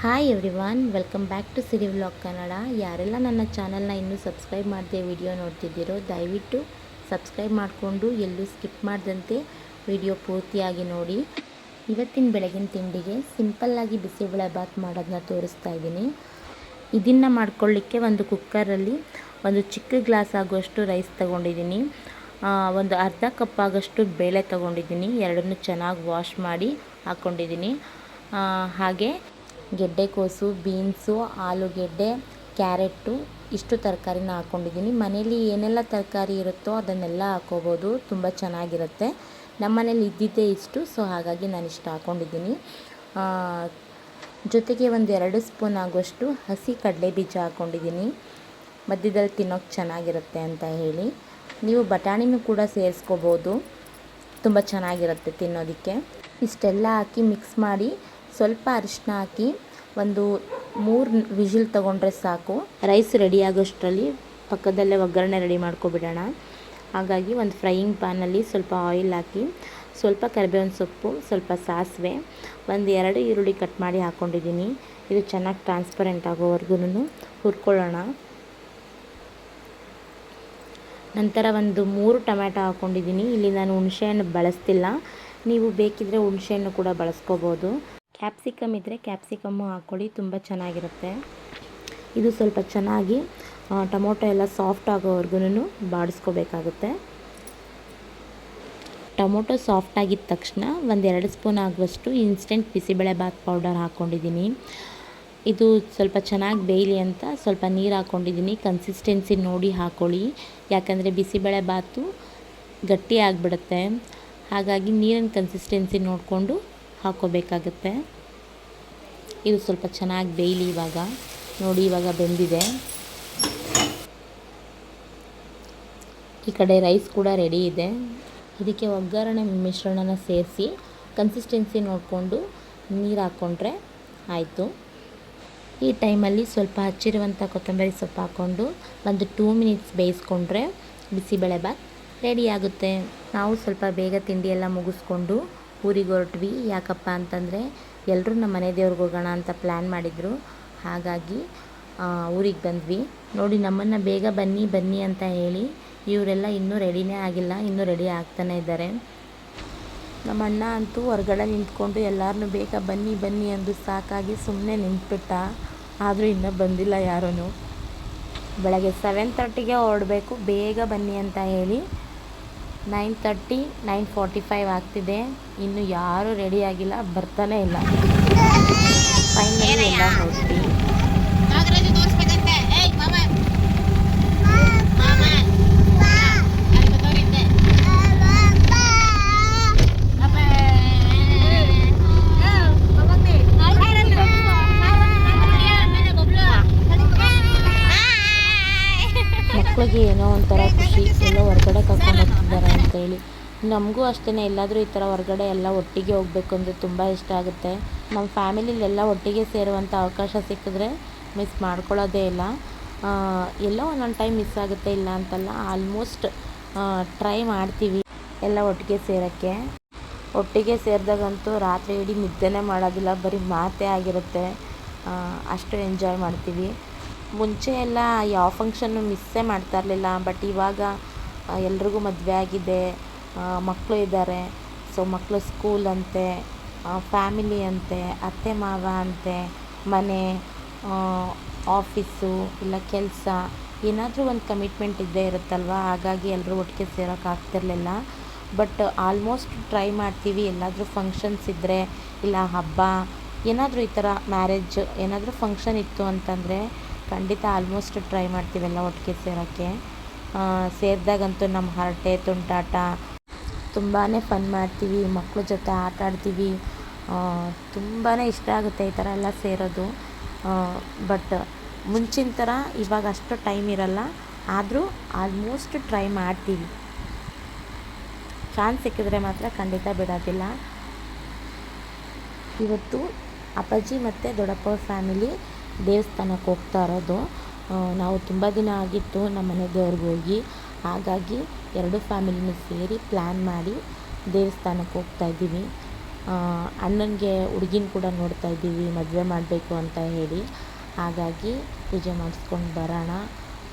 Hi everyone welcome back to Siri vlog Kannada ಯಾರೆಲ್ಲ ನನ್ನ ಚಾನಲ್ನ ಇನ್ನೂ ಸಬ್ಸ್ಕ್ರೈಬ್ ಮಾಡದೆ ವಿಡಿಯೋ ನೋಡ್ತಿದ್ದೀರೋ, ದಯವಿಟ್ಟು ಸಬ್ಸ್ಕ್ರೈಬ್ ಮಾಡಿಕೊಂಡು ಎಲ್ಲೂ ಸ್ಕಿಪ್ ಮಾಡದಂತೆ ವಿಡಿಯೋ ಪೂರ್ತಿಯಾಗಿ ನೋಡಿ. ಇವತ್ತಿನ ಬೆಳಗಿನ ತಿಂಡಿಗೆ ಸಿಂಪಲ್ಲಾಗಿ ಬಿಸಿಬೇಳೆ ಬಾತ್ ಮಾಡೋದನ್ನ ತೋರಿಸ್ತಾ ಇದ್ದೀನಿ. ಇದನ್ನು ಮಾಡ್ಕೊಳ್ಳಿಕ್ಕೆ ಒಂದು ಕುಕ್ಕರಲ್ಲಿ ಒಂದು ಚಿಕ್ಕ ಗ್ಲಾಸ್ ಆಗುವಷ್ಟು ರೈಸ್ ತಗೊಂಡಿದ್ದೀನಿ. ಒಂದು ಅರ್ಧ ಕಪ್ ಆಗೋಷ್ಟು ಬೇಳೆ ತಗೊಂಡಿದ್ದೀನಿ. ಎರಡನ್ನೂ ಚೆನ್ನಾಗಿ ವಾಶ್ ಮಾಡಿ ಹಾಕ್ಕೊಂಡಿದ್ದೀನಿ ಹಾಗೆ ಗೆಡ್ಡೆಕೋಸು ಬೀನ್ಸು, ಆಲೂಗೆಡ್ಡೆ ಕ್ಯಾರೆಟು ಇಷ್ಟು ತರಕಾರಿನ ಹಾಕ್ಕೊಂಡಿದ್ದೀನಿ ಮನೇಲಿ ಏನೆಲ್ಲ ತರಕಾರಿ ಇರುತ್ತೋ ಅದನ್ನೆಲ್ಲ ಹಾಕ್ಕೋಬೋದು ತುಂಬ ಚೆನ್ನಾಗಿರುತ್ತೆ. ನಮ್ಮ ಮನೇಲಿ ಇದ್ದಿದ್ದೇ ಇಷ್ಟು, ಸೊ ಹಾಗಾಗಿ ನಾನು ಇಷ್ಟು ಹಾಕ್ಕೊಂಡಿದ್ದೀನಿ ಜೊತೆಗೆ ಒಂದು ಎರಡು ಸ್ಪೂನ್ ಆಗುವಷ್ಟು ಹಸಿ ಕಡಲೆ ಬೀಜ ಹಾಕ್ಕೊಂಡಿದ್ದೀನಿ ಮಧ್ಯದಲ್ಲಿ ತಿನ್ನೋಕ್ಕೆ ಚೆನ್ನಾಗಿರುತ್ತೆ ಅಂತ ಹೇಳಿ. ನೀವು ಬಟಾಣಿನೂ ಕೂಡ ಸೇರಿಸ್ಕೋಬೋದು. ತುಂಬ ಚೆನ್ನಾಗಿರುತ್ತೆ ತಿನ್ನೋದಕ್ಕೆ. ಇಷ್ಟೆಲ್ಲ ಹಾಕಿ ಮಿಕ್ಸ್ ಮಾಡಿ ಸ್ವಲ್ಪ ಅರಿಶಿನ ಹಾಕಿ ಒಂದು ಮೂರು ವಿಜಿಲ್ ತಗೊಂಡ್ರೆ ಸಾಕು. ರೈಸ್ ರೆಡಿ ಆಗೋಷ್ಟರಲ್ಲಿ ಪಕ್ಕದಲ್ಲೇ ಒಗ್ಗರಣೆ ರೆಡಿ ಮಾಡ್ಕೊಬಿಡೋಣ. ಹಾಗಾಗಿ ಒಂದು ಫ್ರೈಯಿಂಗ್ ಪ್ಯಾನಲ್ಲಿ ಸ್ವಲ್ಪ ಆಯಿಲ್ ಹಾಕಿ, ಸ್ವಲ್ಪ ಕರಿಬೇವಿನ ಸೊಪ್ಪು, ಸ್ವಲ್ಪ ಸಾಸಿವೆ, ಒಂದು ಎರಡು ಈರುಳ್ಳಿ ಕಟ್ ಮಾಡಿ ಹಾಕ್ಕೊಂಡಿದ್ದೀನಿ ಇದು ಚೆನ್ನಾಗಿ ಟ್ರಾನ್ಸ್ಪರೆಂಟ್ ಆಗೋವರೆಗೂ ಹುರ್ಕೊಳ್ಳೋಣ. ನಂತರ ಒಂದು ಮೂರು ಟೊಮ್ಯಾಟೊ ಹಾಕ್ಕೊಂಡಿದ್ದೀನಿ ಇಲ್ಲಿ ನಾನು ಹುಣಸೆಹಣ್ಣು ಬಳಸ್ತಿಲ್ಲ. ನೀವು ಬೇಕಿದ್ದರೆ ಹುಣಸೆಹಣ್ಣು ಕೂಡ ಬಳಸ್ಕೋಬೋದು. ಕ್ಯಾಪ್ಸಿಕಮ್ ಇದ್ದರೆ ಕ್ಯಾಪ್ಸಿಕಮ್ಮು ಹಾಕ್ಕೊಳ್ಳಿ, ತುಂಬ ಚೆನ್ನಾಗಿರುತ್ತೆ. ಇದು ಸ್ವಲ್ಪ ಚೆನ್ನಾಗಿ ಟೊಮೊಟೊ ಎಲ್ಲ ಸಾಫ್ಟ್ ಆಗೋವರೆಗೂ ಬಾಡಿಸ್ಕೋಬೇಕಾಗುತ್ತೆ. ಟೊಮೊಟೊ ಸಾಫ್ಟ್ ಆಗಿದ್ದ ತಕ್ಷಣ ಒಂದೆರಡು ಸ್ಪೂನ್ ಆಗುವಷ್ಟು ಇನ್ಸ್ಟೆಂಟ್ ಬಿಸಿಬೇಳೆ ಬಾತ್ ಪೌಡರ್ ಹಾಕ್ಕೊಂಡಿದ್ದೀನಿ. ಇದು ಸ್ವಲ್ಪ ಚೆನ್ನಾಗಿ ಬೇಯಲಿ ಅಂತ ಸ್ವಲ್ಪ ನೀರು ಹಾಕ್ಕೊಂಡಿದ್ದೀನಿ. ಕನ್ಸಿಸ್ಟೆನ್ಸಿ ನೋಡಿ ಹಾಕ್ಕೊಳ್ಳಿ. ಯಾಕಂದರೆ ಬಿಸಿಬೇಳೆ ಬಾತು ಗಟ್ಟಿ ಆಗಿಬಿಡುತ್ತೆ. ಹಾಗಾಗಿ ನೀರಿನ ಕನ್ಸಿಸ್ಟೆನ್ಸಿ ನೋಡಿಕೊಂಡು ಹಾಕ್ಕೋಬೇಕಾಗತ್ತೆ ಇದು ಸ್ವಲ್ಪ ಚೆನ್ನಾಗಿ ಬೇಯಲಿ ಇವಾಗ. ನೋಡಿ, ಇವಾಗ ಬೆಂದಿದೆ. ಈ ಕಡೆ ರೈಸ್ ಕೂಡ ರೆಡಿ ಇದೆ. ಇದಕ್ಕೆ ಒಗ್ಗರಣೆ ಮಿಶ್ರಣನ ಸೇರಿಸಿ ಕನ್ಸಿಸ್ಟೆನ್ಸಿ ನೋಡಿಕೊಂಡು ನೀರು ಹಾಕ್ಕೊಂಡ್ರೆ ಆಯಿತು. ಈ ಟೈಮಲ್ಲಿ ಸ್ವಲ್ಪ ಹಚ್ಚಿರುವಂಥ ಕೊತ್ತಂಬರಿ ಸೊಪ್ಪು ಹಾಕ್ಕೊಂಡು ಒಂದು ಟೂ ಮಿನಿಟ್ಸ್ ಬೇಯಿಸ್ಕೊಂಡ್ರೆ ಬಿಸಿಬೇಳೆಬಾತ್ ರೆಡಿ ಆಗುತ್ತೆ. ನಾವು ಸ್ವಲ್ಪ ಬೇಗ ತಿಂಡಿ ಎಲ್ಲ ಮುಗಿಸ್ಕೊಂಡು ಊರಿಗೆ ಹೊರಟ್ವಿ. ಯಾಕಪ್ಪ ಅಂತಂದರೆ ಎಲ್ಲರೂ ನಮ್ಮ ಮನೆ ದೇವ್ರಿಗೆ ಹೋಗೋಣ ಅಂತ ಪ್ಲ್ಯಾನ್ ಮಾಡಿದರು. ಹಾಗಾಗಿ ಊರಿಗೆ ಬಂದ್ವಿ. ನೋಡಿ, ನಮ್ಮನ್ನು ಬೇಗ ಬನ್ನಿ ಬನ್ನಿ ಅಂತ ಹೇಳಿ ಇವರೆಲ್ಲ ಇನ್ನೂ ರೆಡಿನೇ ಆಗಿಲ್ಲ. ಇನ್ನೂ ರೆಡಿ ಆಗ್ತಾನೆ ಇದ್ದಾರೆ. ನಮ್ಮ ಅಣ್ಣ ಅಂತೂ ಹೊರಗಡೆ ನಿಂತ್ಕೊಂಡು ಎಲ್ಲರನ್ನೂ ಬೇಗ ಬನ್ನಿ ಬನ್ನಿ ಅಂದು ಸಾಕಾಗಿ ಸುಮ್ಮನೆ ನಿಂತ್ಬಿಟ್ಟ. ಆದರೂ ಇನ್ನೂ ಬಂದಿಲ್ಲ ಯಾರೂ ಬೆಳಗ್ಗೆ ಸೆವೆನ್ ತರ್ಟಿಗೆ ಹೊರಡಬೇಕು. ಬೇಗ ಬನ್ನಿ ಅಂತ ಹೇಳಿ nine thirty nine forty five ಆಗ್ತಿದೆ. ಇನ್ನು ಯಾರೂ ರೆಡಿ ಆಗಿಲ್ಲ ಬರ್ತಾನೆ ಇಲ್ಲ. ಫೈನಲಿ ಎಲ್ಲ ಹೊರಟ್ವಿ ಮಕ್ಕಳಿಗೆ ಏನೋ ಒಂಥರ ಖುಷಿ, ಎಲ್ಲೋ ಹೊರಗಡೆ ಕರ್ಕೊಂಡು ಹೋಗ್ತಿದ್ದಾರೆ ಅಂತೇಳಿ ನಮಗೂ ಅಷ್ಟೇ ಎಲ್ಲಾದರೂ ಈ ಥರ ಹೊರಗಡೆ ಎಲ್ಲ ಒಟ್ಟಿಗೆ ಹೋಗಬೇಕು ಅಂದರೆ ತುಂಬ ಇಷ್ಟ ಆಗುತ್ತೆ. ನಮ್ಮ ಫ್ಯಾಮಿಲಿಲೆಲ್ಲ ಒಟ್ಟಿಗೆ ಸೇರುವಂಥ ಅವಕಾಶ ಸಿಕ್ಕಿದ್ರೆ ಮಿಸ್ ಮಾಡ್ಕೊಳ್ಳೋದೇ ಇಲ್ಲ. ಎಲ್ಲೋ ಒಂದೊಂದು ಟೈಮ್ ಮಿಸ್ ಆಗುತ್ತೆ ಇಲ್ಲ ಅಂತಲ್ಲ, ಆಲ್ಮೋಸ್ಟ್ ಟ್ರೈ ಮಾಡ್ತೀವಿ ಎಲ್ಲ ಒಟ್ಟಿಗೆ ಸೇರೋಕ್ಕೆ. ಒಟ್ಟಿಗೆ ಸೇರಿದಾಗಂತೂ ರಾತ್ರಿ ಇಡೀ ನಿದ್ದೆನೇ ಮಾಡೋದಿಲ್ಲ, ಬರೀ ಮಾತೇ ಆಗಿರುತ್ತೆ. ಅಷ್ಟು ಎಂಜಾಯ್ ಮಾಡ್ತೀವಿ. ಮುಂಚೆ ಎಲ್ಲ ಯಾವ ಫಂಕ್ಷನ್ನು ಮಿಸ್ಸೇ ಮಾಡ್ತಾ ಇರಲಿಲ್ಲ ಬಟ್ ಇವಾಗ ಎಲ್ರಿಗೂ ಮದುವೆ ಆಗಿದೆ ಮಕ್ಕಳು ಇದ್ದಾರೆ. ಸೊ ಮಕ್ಕಳು ಸ್ಕೂಲ್ ಅಂತೆ ಫ್ಯಾಮಿಲಿ ಅಂತೆ, ಅತ್ತೆ, ಮಾವ ಅಂತೆ, ಮನೆ ಆಫೀಸು ಇಲ್ಲ ಕೆಲಸ, ಏನಾದರೂ ಒಂದು ಕಮಿಟ್ಮೆಂಟ್ ಇದ್ದೇ ಇರುತ್ತಲ್ವ? ಹಾಗಾಗಿ ಎಲ್ಲರೂ ಒಟ್ಟಿಗೆ ಸೇರೋಕ್ಕಾಗ್ತಿರಲಿಲ್ಲ ಬಟ್ ಆಲ್ಮೋಸ್ಟ್ ಟ್ರೈ ಮಾಡ್ತೀವಿ. ಎಲ್ಲಾದರೂ ಫಂಕ್ಷನ್ಸ್ ಇದ್ದರೆ ಇಲ್ಲ ಹಬ್ಬ, ಏನಾದರೂ ಈ ಥರ ಮ್ಯಾರೇಜ್ ಏನಾದರೂ ಫಂಕ್ಷನ್ ಇತ್ತು ಅಂತಂದರೆ ಖಂಡಿತ ಆಲ್ಮೋಸ್ಟ್ ಟ್ರೈ ಮಾಡ್ತೀವೆಲ್ಲ ಒಟ್ಟಿಗೆ ಸೇರೋಕ್ಕೆ. ಸೇರಿದಾಗಂತೂ ನಮ್ಮ ಹರಟೆ, ತುಂಟಾಟ ತುಂಬಾ ಫನ್ ಮಾಡ್ತೀವಿ ಮಕ್ಕಳ ಜೊತೆ ಆಟ ಆಡ್ತೀವಿ. ತುಂಬಾ ಇಷ್ಟ ಆಗುತ್ತೆ ಈ ಥರ ಎಲ್ಲ ಸೇರೋದು. ಬಟ್ ಮುಂಚಿನ ಥರ ಇವಾಗ ಅಷ್ಟು ಟೈಮ್ ಇರಲ್ಲ. ಆದರೂ ಆಲ್ಮೋಸ್ಟ್ ಟ್ರೈ ಮಾಡ್ತೀವಿ. ಚಾನ್ಸ್ ಸಿಕ್ಕಿದ್ರೆ ಮಾತ್ರ ಖಂಡಿತ ಬಿಡೋದಿಲ್ಲ. ಇವತ್ತು ಅಪ್ಪಾಜಿ ಮತ್ತು ದೊಡ್ಡಪ್ಪ ಫ್ಯಾಮಿಲಿ ದೇವಸ್ಥಾನಕ್ಕೆ ಹೋಗ್ತಾ ಇರೋದು. ನಾವು ತುಂಬ ದಿನ ಆಗಿತ್ತು ನಮ್ಮ ಮನೆ ದೇವ್ರಿಗೆ ಹೋಗಿ. ಹಾಗಾಗಿ ಎರಡು ಫ್ಯಾಮಿಲಿನೂ ಸೇರಿ ಪ್ಲ್ಯಾನ್ ಮಾಡಿ ದೇವಸ್ಥಾನಕ್ಕೆ ಹೋಗ್ತಾ ಇದ್ದೀವಿ. ಅಣ್ಣನಿಗೆ ಹುಡುಗಿನ ಕೂಡ ನೋಡ್ತಾ ಇದ್ದೀವಿ, ಮದುವೆ ಮಾಡಬೇಕು ಅಂತ ಹೇಳಿ. ಹಾಗಾಗಿ ಪೂಜೆ ಮಾಡಿಸ್ಕೊಂಡು ಬರೋಣ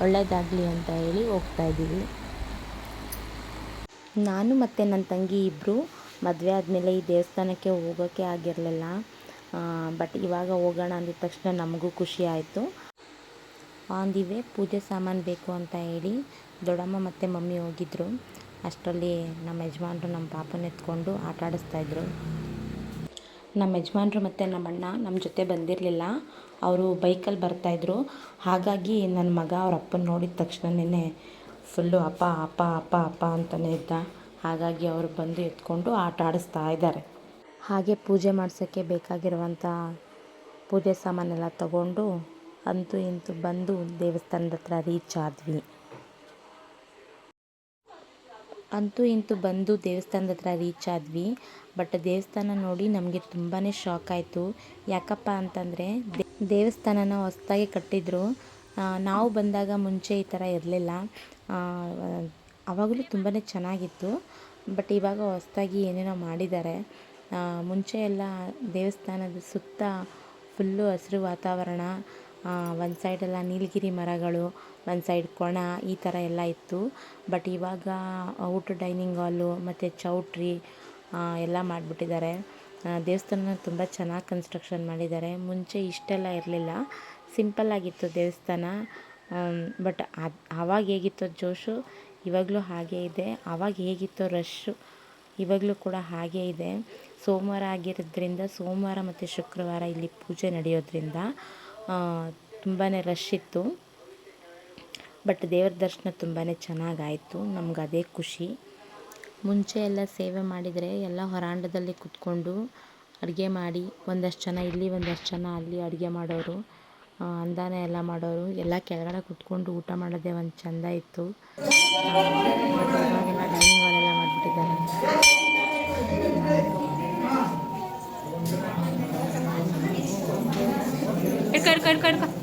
ಒಳ್ಳೆಯದಾಗಲಿ ಅಂತ ಹೇಳಿ ಹೋಗ್ತಾ ಇದ್ದೀವಿ. ನಾನು ಮತ್ತು ನನ್ನ ತಂಗಿ ಇಬ್ಬರು ಮದುವೆ ಆದಮೇಲೆ ಈ ದೇವಸ್ಥಾನಕ್ಕೆ ಹೋಗೋಕ್ಕೆ ಆಗಿರಲಿಲ್ಲ. ಬಟ್ ಇವಾಗ ಹೋಗೋಣ ಅಂದಿದ ತಕ್ಷಣ ನಮಗೂ ಖುಷಿ ಆಯಿತು. ಆನ್ ದಿ ವೇ ಪೂಜೆ ಸಾಮಾನು ಬೇಕು ಅಂತ ಹೇಳಿ ದೊಡ್ಡಮ್ಮ ಮತ್ತು ಮಮ್ಮಿ ಹೋಗಿದ್ದರು ಅಷ್ಟರಲ್ಲಿ ನಮ್ಮ ಯಜಮಾನರು ನಮ್ಮ ಪಾಪನ ಎತ್ಕೊಂಡು ಆಟ ಆಡಿಸ್ತಾಯಿದ್ರು ನಮ್ಮ ಯಜಮಾನರು ಮತ್ತು ನಮ್ಮ ಅಣ್ಣ ನಮ್ಮ ಜೊತೆ ಬಂದಿರಲಿಲ್ಲ. ಅವರು ಬೈಕಲ್ಲಿ ಬರ್ತಾಯಿದ್ರು ಹಾಗಾಗಿ ನನ್ನ ಮಗ ಅವ್ರ ಅಪ್ಪನ ನೋಡಿದ ತಕ್ಷಣನೇ ಫುಲ್ಲು ಅಪ್ಪ ಅಪ್ಪ ಅಪ್ಪ ಅಪ್ಪ ಅಂತಲೇ ಇದ್ದ. ಹಾಗಾಗಿ ಅವರು ಬಂದು ಎತ್ಕೊಂಡು ಆಟ ಆಡಿಸ್ತಾ ಇದ್ದಾರೆ. ಹಾಗೆ ಪೂಜೆ ಮಾಡ್ಸೋಕ್ಕೆ ಬೇಕಾಗಿರುವಂಥ ಪೂಜೆ ಸಾಮಾನೆಲ್ಲ ತಗೊಂಡು ಅಂತೂ ಇಂತೂ ಬಂದು ದೇವಸ್ಥಾನದ ಹತ್ರ ರೀಚ್ ಆದ್ವಿ. ಅಂತೂ ಇಂತೂ ಬಂದು ದೇವಸ್ಥಾನದ ಹತ್ರ ರೀಚ್ ಆದ್ವಿ. ಬಟ್ ದೇವಸ್ಥಾನ ನೋಡಿ ನಮಗೆ ತುಂಬಾ ಶಾಕ್ ಆಯಿತು. ಯಾಕಪ್ಪ ಅಂತಂದರೆ ದೇವಸ್ಥಾನನ ಹೊಸ್ದಾಗಿ ಕಟ್ಟಿದ್ರು. ನಾವು ಬಂದಾಗ ಮುಂಚೆ ಈ ಥರ ಇರಲಿಲ್ಲ. ಆವಾಗಲೂ ತುಂಬಾ ಚೆನ್ನಾಗಿತ್ತು. ಬಟ್ ಇವಾಗ ಹೊಸ್ದಾಗಿ ಏನೇನೋ ಮಾಡಿದ್ದಾರೆ. ಮುಂಚೆ ಎಲ್ಲ ದೇವಸ್ಥಾನದ ಸುತ್ತ ಫುಲ್ಲು ಹಸಿರು ವಾತಾವರಣ ಒಂದು ಸೈಡೆಲ್ಲ ನೀಲಗಿರಿ ಮರಗಳು ಒಂದು ಸೈಡ್ ಕೊಣ ಈ ಥರ ಎಲ್ಲ ಇತ್ತು. ಬಟ್ ಇವಾಗ ಔಟ್ ಡೈನಿಂಗ್ ಹಾಲು ಮತ್ತು ಚೌಟ್ರಿ ಎಲ್ಲ ಮಾಡಿಬಿಟ್ಟಿದ್ದಾರೆ. ದೇವಸ್ಥಾನ ತುಂಬ ಚೆನ್ನಾಗಿ ಕನ್ಸ್ಟ್ರಕ್ಷನ್ ಮಾಡಿದ್ದಾರೆ. ಮುಂಚೆ ಇಷ್ಟೆಲ್ಲ ಇರಲಿಲ್ಲ. ಸಿಂಪಲ್ಲಾಗಿತ್ತು ದೇವಸ್ಥಾನ. ಬಟ್ ಅದು ಆವಾಗ ಹೇಗಿತ್ತು ಜೋಶು, ಇವಾಗಲೂ ಹಾಗೇ ಇದೆ. ಆವಾಗ ಹೇಗಿತ್ತು ರಶ್ಶು ಇವಾಗಲೂ ಕೂಡ ಹಾಗೇ ಇದೆ. ಸೋಮವಾರ ಆಗಿರೋದ್ರಿಂದ, ಸೋಮವಾರ ಮತ್ತು ಶುಕ್ರವಾರ ಇಲ್ಲಿ ಪೂಜೆ ನಡೆಯೋದ್ರಿಂದ ತುಂಬಾ ರಶ್ ಇತ್ತು. ಬಟ್ ದೇವ್ರ ದರ್ಶನ ತುಂಬಾ ಚೆನ್ನಾಗಾಯಿತು. ನಮ್ಗೆ ಅದೇ ಖುಷಿ. ಮುಂಚೆ ಎಲ್ಲ ಸೇವೆ ಮಾಡಿದರೆ ಎಲ್ಲ ಹೊರಾಂಡದಲ್ಲಿ ಕುತ್ಕೊಂಡು ಅಡುಗೆ ಮಾಡಿ, ಒಂದಷ್ಟು ಜನ ಇಲ್ಲಿ, ಒಂದಷ್ಟು ಜನ ಅಲ್ಲಿ ಅಡುಗೆ ಮಾಡೋರು ಅಂದಾನ ಎಲ್ಲ ಮಾಡೋರು. ಎಲ್ಲ ಕೆಳಗಡೆ ಕುತ್ಕೊಂಡು ಊಟ ಮಾಡೋದೇ ಒಂದು ಚಂದ ಇತ್ತು. ಡೈನಿಂಗ್ ಹಾಲೆಲ್ಲ ಮಾಡಿಬಿಟ್ಟಿದ್ದಾರೆ. कर कर कर कर।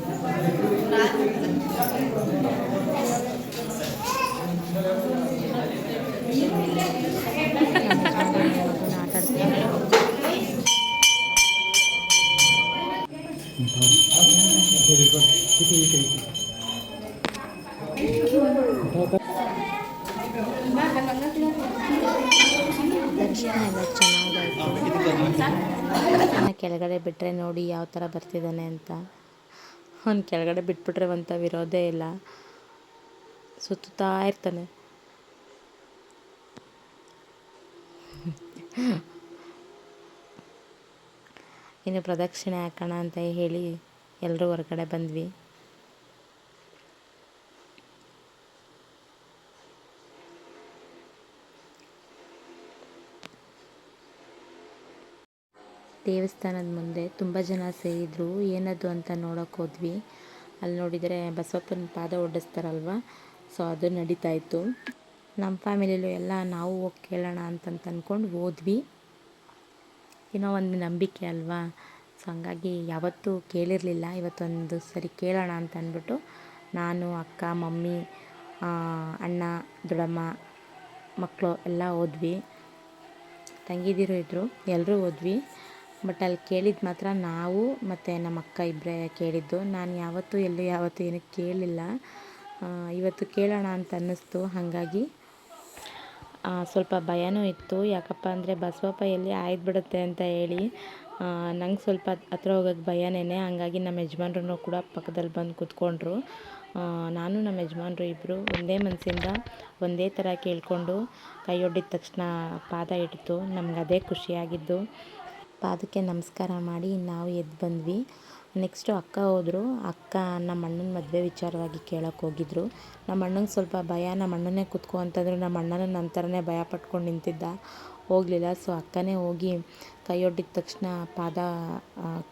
लक्ष्मी है लक्ष्मी ಕೆಳಗಡೆ ಬಿಟ್ಟರೆ ನೋಡಿ ಯಾವ ಥರ ಬರ್ತಿದ್ದಾನೆ ಅಂತ. ಅವ್ನು ಕೆಳಗಡೆ ಬಿಟ್ಬಿಟ್ರೆ ಅಂತ ವಿರೋಧೇ ಇಲ್ಲ. ಸುತ್ತಾ ಇರ್ತಾನೆ. ಇನ್ನು ಪ್ರದಕ್ಷಿಣೆ ಹಾಕೋಣ ಅಂತ ಹೇಳಿ ಎಲ್ಲರೂ ಹೊರಗಡೆ ಬಂದ್ವಿ. ದೇವಸ್ಥಾನದ ಮುಂದೆ ತುಂಬ ಜನ ಸೇರಿದ್ರು. ಏನದು ಅಂತ ನೋಡೋಕೆ ಹೋದ್ವಿ. ಅಲ್ಲಿ ನೋಡಿದರೆ ಬಸವಪ್ಪನ ಪಾದ ಒಡ್ಡಿಸ್ತಾರಲ್ವ? ಸೊ ಅದು ನಡೀತಾ ಇತ್ತು. ನಮ್ಮ ಫ್ಯಾಮಿಲಿಲೂ ಎಲ್ಲ ನಾವು ಹೋಗಿ ಕೇಳೋಣ ಅಂತಂತ ಅಂದ್ಕೊಂಡು ಹೋದ್ವಿ. ಏನೋ ಒಂದು ನಂಬಿಕೆ ಅಲ್ವಾ? ಸೊ ಹಂಗಾಗಿ ಯಾವತ್ತೂ ಕೇಳಿರಲಿಲ್ಲ. ಇವತ್ತೊಂದು ಸರಿ ಕೇಳೋಣ ಅಂತ ಅಂದ್ಬಿಟ್ಟು ನಾನು, ಅಕ್ಕ, ಮಮ್ಮಿ ಅಣ್ಣ, ದೊಡ್ಡಮ್ಮ, ಮಕ್ಕಳು ಎಲ್ಲ ಹೋದ್ವಿ. ತಂಗಿದಿರು ಇದ್ದರು ಎಲ್ಲರೂ ಹೋದ್ವಿ. ಬಟ್ ಅಲ್ಲಿ ಕೇಳಿದ್ದು ಮಾತ್ರ ನಾವು ಮತ್ತು ನಮ್ಮ ಅಕ್ಕ ಇಬ್ಬರೇ ಕೇಳಿದ್ದು. ನಾನು ಯಾವತ್ತೂ ಎಲ್ಲೂ ಯಾವತ್ತೂ ಏನೂ ಕೇಳಲಿಲ್ಲ ಆ, ಇವತ್ತು ಕೇಳೋಣ ಅಂತ ಅನ್ನಿಸ್ತು. ಹಾಗಾಗಿ ಸ್ವಲ್ಪ ಭಯನೂ ಇತ್ತು. ಯಾಕಪ್ಪ ಅಂದರೆ ಬಸವಪ್ಪ ಎಲ್ಲಿ ಆಯ್ದುಬಿಡುತ್ತೆ ಅಂತ ಹೇಳಿ ನಂಗೆ ಸ್ವಲ್ಪ ಹತ್ರ ಹೋಗೋಕ್ಕೆ ಭಯನೇ ಹಾಗಾಗಿ ನಮ್ಮ ಯಜಮಾನ್ರು ಕೂಡ ಪಕ್ಕದಲ್ಲಿ ಬಂದು ಕೂತ್ಕೊಂಡ್ರು. ನಾನು ನಮ್ಮ ಯಜಮಾನ್ರು ಇಬ್ಬರು ಒಂದೇ ಮನಸ್ಸಿಂದ ಒಂದೇ ಥರ ಕೇಳಿಕೊಂಡು ಕೈ ಒಡ್ಡಿದ ತಕ್ಷಣ ಪಾದ ಇಟ್ಟಿತು ನಮ್ಗೆ ಅದೇ ಖುಷಿಯಾಗಿದ್ದು. ಪಾದಕ್ಕೆ ನಮಸ್ಕಾರ ಮಾಡಿ ನಾವು ಎದ್ದು ಬಂದ್ವಿ. ನೆಕ್ಸ್ಟು ಅಕ್ಕ ಹೋದರು. ಅಕ್ಕ ನಮ್ಮ ಅಣ್ಣನ ಮದುವೆ ವಿಚಾರವಾಗಿ ಕೇಳೋಕೆ ಹೋಗಿದ್ರು. ನಮ್ಮ ಅಣ್ಣಂಗೆ ಸ್ವಲ್ಪ ಭಯ. ನಮ್ಮ ಅಣ್ಣನೇ ಕೂತ್ಕೋ ಅಂತಂದರು. ನಮ್ಮ ಅಣ್ಣನ ನನ್ನ ಥರನೇ ಭಯ ಪಟ್ಕೊಂಡು ನಿಂತಿದ್ದ. ಹೋಗಲಿಲ್ಲ. ಸೊ ಅಕ್ಕನೇ ಹೋಗಿ ಕೈ ಒಡ್ಡಿದ ತಕ್ಷಣ ಪಾದ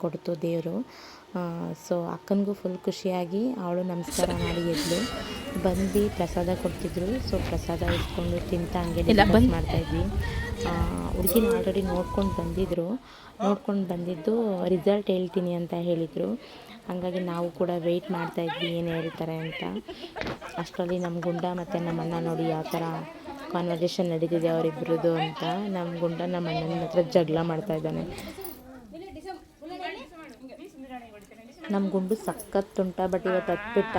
ಕೊಡ್ತು ದೇವರು. ಸೊ ಅಕ್ಕನಿಗೂ ಫುಲ್ ಖುಷಿಯಾಗಿ ಅವಳು ನಮಸ್ಕಾರ ಮಾಡಿ ಎದ್ಲು. ಬಂದು ಪ್ರಸಾದ ಕೊಡ್ತಿದ್ರು. ಸೊ ಪ್ರಸಾದ ಇಟ್ಕೊಂಡು ತಿಂತ ಹಂಗೆ ಮಾಡ್ತಾ ಮಾಡ್ತಾಯಿದ್ವಿ ಹುಡುಗಿನ ಆಲ್ರೆಡಿ ನೋಡ್ಕೊಂಡು ಬಂದಿದ್ದರು ನೋಡ್ಕೊಂಡು ಬಂದಿದ್ದು ರಿಸಲ್ಟ್ ಹೇಳ್ತೀನಿ ಅಂತ ಹೇಳಿದರು. ಹಾಗಾಗಿ ನಾವು ಕೂಡ ವೆಯ್ಟ್ ಮಾಡ್ತಾಯಿದ್ವಿ ಏನು ಹೇಳ್ತಾರೆ ಅಂತ. ಅಷ್ಟರಲ್ಲಿ ನಮ್ಮ ಗುಂಡ ಮತ್ತು ನಮ್ಮ ಅಣ್ಣ ನೋಡಿ ಯಾವ ಥರ ಕಾನ್ವರ್ಸೇಷನ್ ನಡೀತಿದೆ ಅವರಿಬ್ಬರದು ಅಂತ. ನಮ್ಮ ಗುಂಡ ನಮ್ಮ ಅಣ್ಣನ ಹತ್ರ ಜಗಳ ಮಾಡ್ತಾ ಇದ್ದಾನೆ. ನಮ್ಮ ಗುಂಡು ಸಖತ್ ಉಂಟ ಬಟ್ ಇವತ್ತು ಹತ್ಬಿಟ್ಟ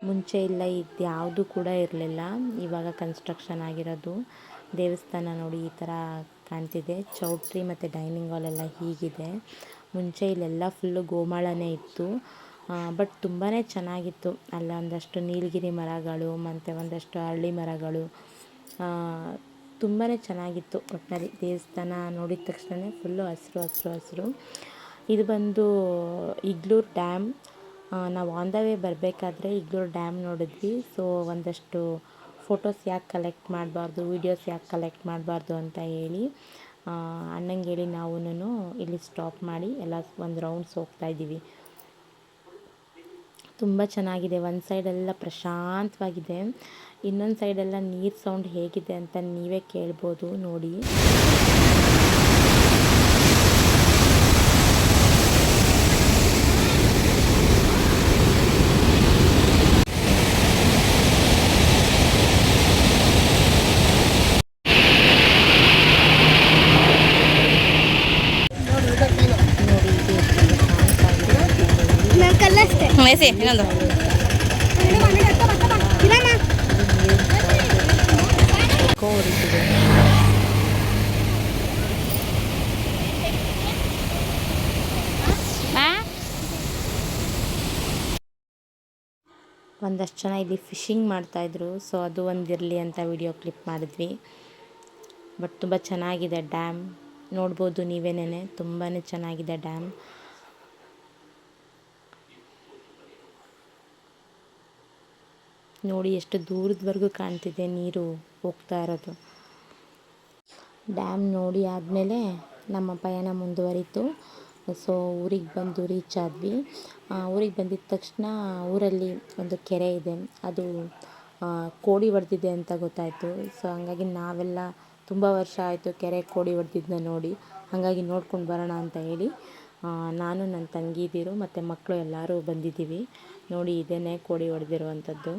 ಮುಂಚೆ ಇಲ್ಲ ಇದು ಯಾವುದು ಕೂಡ ಇರಲಿಲ್ಲ. ಇವಾಗ ಕನ್ಸ್ಟ್ರಕ್ಷನ್ ಆಗಿರೋದು. ದೇವಸ್ಥಾನ ನೋಡಿ ಈ ಥರ ಕಾಣ್ತಿದೆ. ಚೌಟ್ರಿ ಮತ್ತು ಡೈನಿಂಗ್ ಹಾಲ್ ಎಲ್ಲ ಹೀಗಿದೆ. ಮುಂಚೆ ಇಲ್ಲೆಲ್ಲ ಫುಲ್ಲು ಗೋಮಾಳನೇ ಇತ್ತು. ಬಟ್ ತುಂಬಾ ಚೆನ್ನಾಗಿತ್ತು. ಅಲ್ಲ, ಒಂದಷ್ಟು ನೀಲಗಿರಿ ಮರಗಳು, ಮತ್ತು ಒಂದಷ್ಟು ಅರಳಿ ಮರಗಳು. ತುಂಬಾ ಚೆನ್ನಾಗಿತ್ತು ಒಟ್ಟಿನಲ್ಲಿ ದೇವಸ್ಥಾನ ನೋಡಿದ ತಕ್ಷಣವೇ ಫುಲ್ಲು ಹಸಿರು ಹಸಿರು ಹಸಿರು. ಇದು ಬಂದು ಇಗ್ಲೂರು ಡ್ಯಾಮ್. ನಾವು ಆನ್ ದ ವೇ ಬರಬೇಕಾದ್ರೆ ಇಗ್ಲೂರು ಡ್ಯಾಮ್ ನೋಡಿದ್ವಿ. ಸೊ ಒಂದಷ್ಟು ಫೋಟೋಸ್ ಯಾಕೆ ಕಲೆಕ್ಟ್ ಮಾಡಬಾರ್ದು, ವೀಡಿಯೋಸ್ ಯಾಕೆ ಕಲೆಕ್ಟ್ ಮಾಡಬಾರ್ದು ಅಂತ ಹೇಳಿ ಅಣ್ಣಂಗೆ ಹೇಳಿ ನಾವುನು ಇಲ್ಲಿ ಸ್ಟಾಪ್ ಮಾಡಿ ಎಲ್ಲ ಒಂದು ರೌಂಡ್ಸ್ ಹೋಗ್ತಾ ಇದ್ದೀವಿ. ತುಂಬ ಚೆನ್ನಾಗಿದೆ, ಒಂದು ಸೈಡೆಲ್ಲ ಪ್ರಶಾಂತವಾಗಿದೆ. ಇನ್ನೊಂದು ಸೈಡೆಲ್ಲ ನೀರು ಸೌಂಡ್ ಹೇಗಿದೆ ಅಂತ ನೀವೇ ಕೇಳ್ಬೋದು ನೋಡಿ ನೋಡಿ ಇದು ಎಷ್ಟು ಶಾಂತವಾಗಿದೆ ಅಂತ ಹೇಳಿ. ನಾನು ಕಲ್ಲಷ್ಟೇ ಹ್ಞೂ ಎಸಿ ಇನ್ನೊಂದು. ಒಂದಷ್ಟು ಜನ ಇಲ್ಲಿ ಫಿಶಿಂಗ್ ಮಾಡ್ತಾಯಿದ್ರು ಸೊ ಅದು ಒಂದಿರಲಿ ಅಂತ ವಿಡಿಯೋ ಕ್ಲಿಪ್ ಮಾಡಿದ್ವಿ. ಬಟ್ ತುಂಬ ಚೆನ್ನಾಗಿದೆ ಡ್ಯಾಮ್ ನೋಡ್ಬೋದು ನೀವೇನೇ ತುಂಬಾ ಚೆನ್ನಾಗಿದೆ ಡ್ಯಾಮ್ ನೋಡಿ ಎಷ್ಟು ದೂರದವರೆಗೂ ಕಾಣ್ತಿದೆ ನೀರು ಹೋಗ್ತಾ ಇರೋದು. ಡ್ಯಾಮ್ ನೋಡಿ ಆದಮೇಲೆ ನಮ್ಮ ಪಯಣ ಮುಂದುವರಿತು. ಸೊ ಊರಿಗೆ ಬಂದು ರೀಚ್ ಆದ್ವಿ. ಊರಿಗೆ ಬಂದಿದ್ದ ತಕ್ಷಣ ಊರಲ್ಲಿ ಒಂದು ಕೆರೆ ಇದೆ. ಅದು ಕೋಡಿ ಹೊಡೆದಿದೆ ಅಂತ ಗೊತ್ತಾಯಿತು. ಸೊ ಹಂಗಾಗಿ ನಾವೆಲ್ಲ ತುಂಬ ವರ್ಷ ಆಯಿತು ಕೆರೆ ಕೋಡಿ ಹೊಡೆದಿದ್ದನ್ನ ನೋಡಿ. ಹಾಗಾಗಿ ನೋಡ್ಕೊಂಡು ಬರೋಣ ಅಂತ ಹೇಳಿ ನಾನು ನನ್ನ ತಂಗಿದಿರು ಮತ್ತು ಮಕ್ಕಳು ಎಲ್ಲರೂ ಬಂದಿದ್ದೀವಿ. ನೋಡಿ, ಇದೇನೆ ಕೋಡಿ ಹೊಡೆದಿರುವಂಥದ್ದು.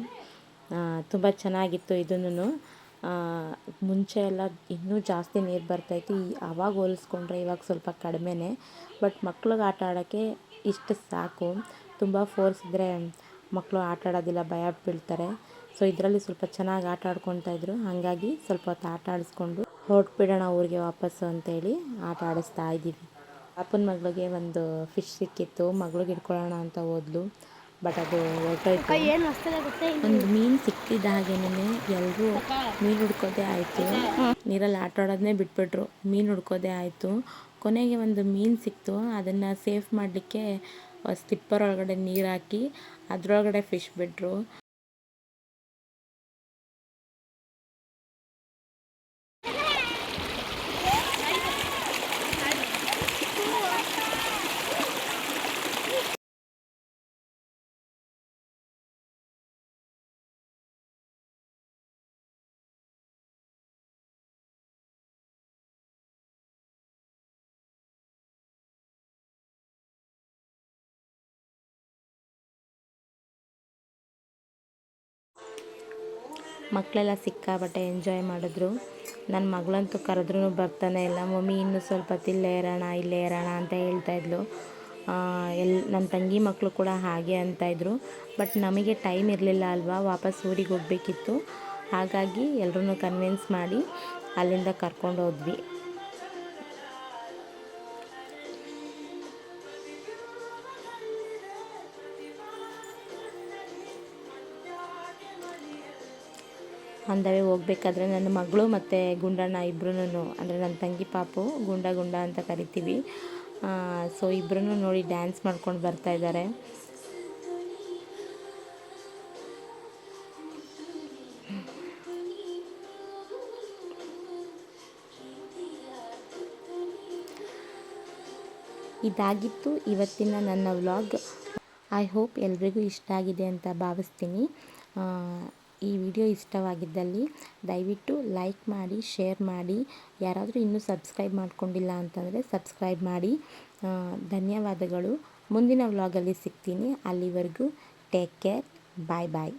ತುಂಬ ಚೆನ್ನಾಗಿತ್ತು ಇದನ್ನು ಮುಂಚೆ ಎಲ್ಲ ಇನ್ನೂ ಜಾಸ್ತಿ ನೀರು ಬರ್ತಾಯಿತ್ತು ಈ ಆವಾಗ ಹೋಲಿಸ್ಕೊಂಡ್ರೆ ಇವಾಗ ಸ್ವಲ್ಪ ಕಡಿಮೆನೇ. ಬಟ್ ಮಕ್ಳಿಗೆ ಆಟ ಆಡೋಕ್ಕೆ ಇಷ್ಟು ಸಾಕು. ತುಂಬ ಫೋರ್ಸ್ ಇದ್ದರೆ ಮಕ್ಕಳು ಆಟ ಆಡೋದಿಲ್ಲ, ಭಯ ಬೀಳ್ತಾರೆ. ಸೊ ಇದರಲ್ಲಿ ಸ್ವಲ್ಪ ಚೆನ್ನಾಗಿ ಆಟ ಆಡ್ಕೊತಾಯಿದ್ರು ಹಾಗಾಗಿ ಸ್ವಲ್ಪ ಹೊತ್ತು ಆಟ ಆಡಿಸ್ಕೊಂಡು ಹೊರಟ್ಬಿಡೋಣ ಊರಿಗೆ ವಾಪಸ್ಸು ಅಂತೇಳಿ ಆಟ ಆಡಿಸ್ತಾ ಇದ್ದೀವಿ. ಅಪ್ಪನ ಮಗಳಿಗೆ ಒಂದು ಫಿಶ್ ಸಿಕ್ಕಿತ್ತು. ಮಗಳಿಗೆ ಇಟ್ಕೊಳ್ಳೋಣ ಅಂತ ಹೋದ್ಲು. ಬಟ್ ಅದು ಹೊರಟೋಯ್ತು ಒಂದು ಮೀನು ಸಿಕ್ಕಿದ ಹಾಗೇನೆ ಎಲ್ಲರೂ ಮೀನು ಹುಡ್ಕೋದೆ ಆಯಿತು. ನೀರಲ್ಲಿ ಆಟ ಆಡೋದನ್ನೇ ಬಿಟ್ಬಿಟ್ರು. ಮೀನು ಹುಡ್ಕೋದೆ ಆಯಿತು. ಕೊನೆಗೆ ಒಂದು ಮೀನು ಸಿಕ್ತು. ಅದನ್ನು ಸೇಫ್ ಮಾಡಲಿಕ್ಕೆ ಸ್ಲಿಪ್ಪರ್ ಒಳಗಡೆ ನೀರು ಹಾಕಿ ಅದರೊಳಗಡೆ ಫಿಶ್ ಬಿಟ್ಟರು ಮಕ್ಕಳೆಲ್ಲ ಸಿಕ್ಕಾಬಟ್ಟೆ ಎಂಜಾಯ್ ಮಾಡಿದ್ರು. ನನ್ನ ಮಗಳಂತೂ ಕರೆದ್ರೂ ಬರ್ತಾನೆ ಇಲ್ಲ. ಮಮ್ಮಿ ಇನ್ನೂ ಸ್ವಲ್ಪ ಇಲ್ಲೇ ಇರೋಣ ಇಲ್ಲೇ ಇರೋಣ ಅಂತ ಹೇಳ್ತಾಯಿದ್ಲು ಎಲ್ ನನ್ನ ತಂಗಿ ಮಕ್ಕಳು ಕೂಡ ಹಾಗೆ ಅಂತಾಯಿದ್ರು ಬಟ್ ನಮಗೆ ಟೈಮ್ ಇರಲಿಲ್ಲ ಅಲ್ವಾ, ವಾಪಸ್ ಊರಿಗೆ ಹೋಗಬೇಕಿತ್ತು. ಹಾಗಾಗಿ ಎಲ್ಲರೂ ಕನ್ವಿನ್ಸ್ ಮಾಡಿ ಅಲ್ಲಿಂದ ಕರ್ಕೊಂಡು ಹೋದ್ವಿ ಅಂದವೇ ಹೋಗ್ಬೇಕಾದ್ರೆ ನನ್ನ ಮಗಳು ಮತ್ತು ಗುಂಡಣ್ಣ ಇಬ್ಬರೂ ಅಂದರೆ ನನ್ನ ತಂಗಿ ಪಾಪು, ಗುಂಡ ಗುಂಡ ಅಂತ ಕರಿತೀವಿ. ಸೊ ಇಬ್ಬರೂ ನೋಡಿ ಡ್ಯಾನ್ಸ್ ಮಾಡ್ಕೊಂಡು ಬರ್ತಾ ಇದ್ದಾರೆ ಇದಾಗಿತ್ತು ಇವತ್ತಿನ ನನ್ನ ವ್ಲಾಗ್ ಐ ಹೋಪ್ ಎಲ್ರಿಗೂ ಇಷ್ಟ ಆಗಿದೆ ಅಂತ ಭಾವಿಸ್ತೀನಿ. ಈ ವಿಡಿಯೋ ಇಷ್ಟವಾಗಿದ್ದಲ್ಲಿ ದಯವಿಟ್ಟು ಲೈಕ್ ಮಾಡಿ, ಶೇರ್ ಮಾಡಿ. ಯಾರಾದರೂ ಇನ್ನೂ ಸಬ್ಸ್ಕ್ರೈಬ್ ಮಾಡ್ಕೊಂಡಿಲ್ಲ ಅಂತಂದರೆ ಸಬ್ಸ್ಕ್ರೈಬ್ ಮಾಡಿ. ಧನ್ಯವಾದಗಳು. ಮುಂದಿನ ವ್ಲಾಗಲ್ಲಿ ಸಿಗ್ತೀನಿ. ಅಲ್ಲಿವರೆಗೂ ಟೇಕ್ ಕೇರ್. ಬಾಯ್ ಬಾಯ್.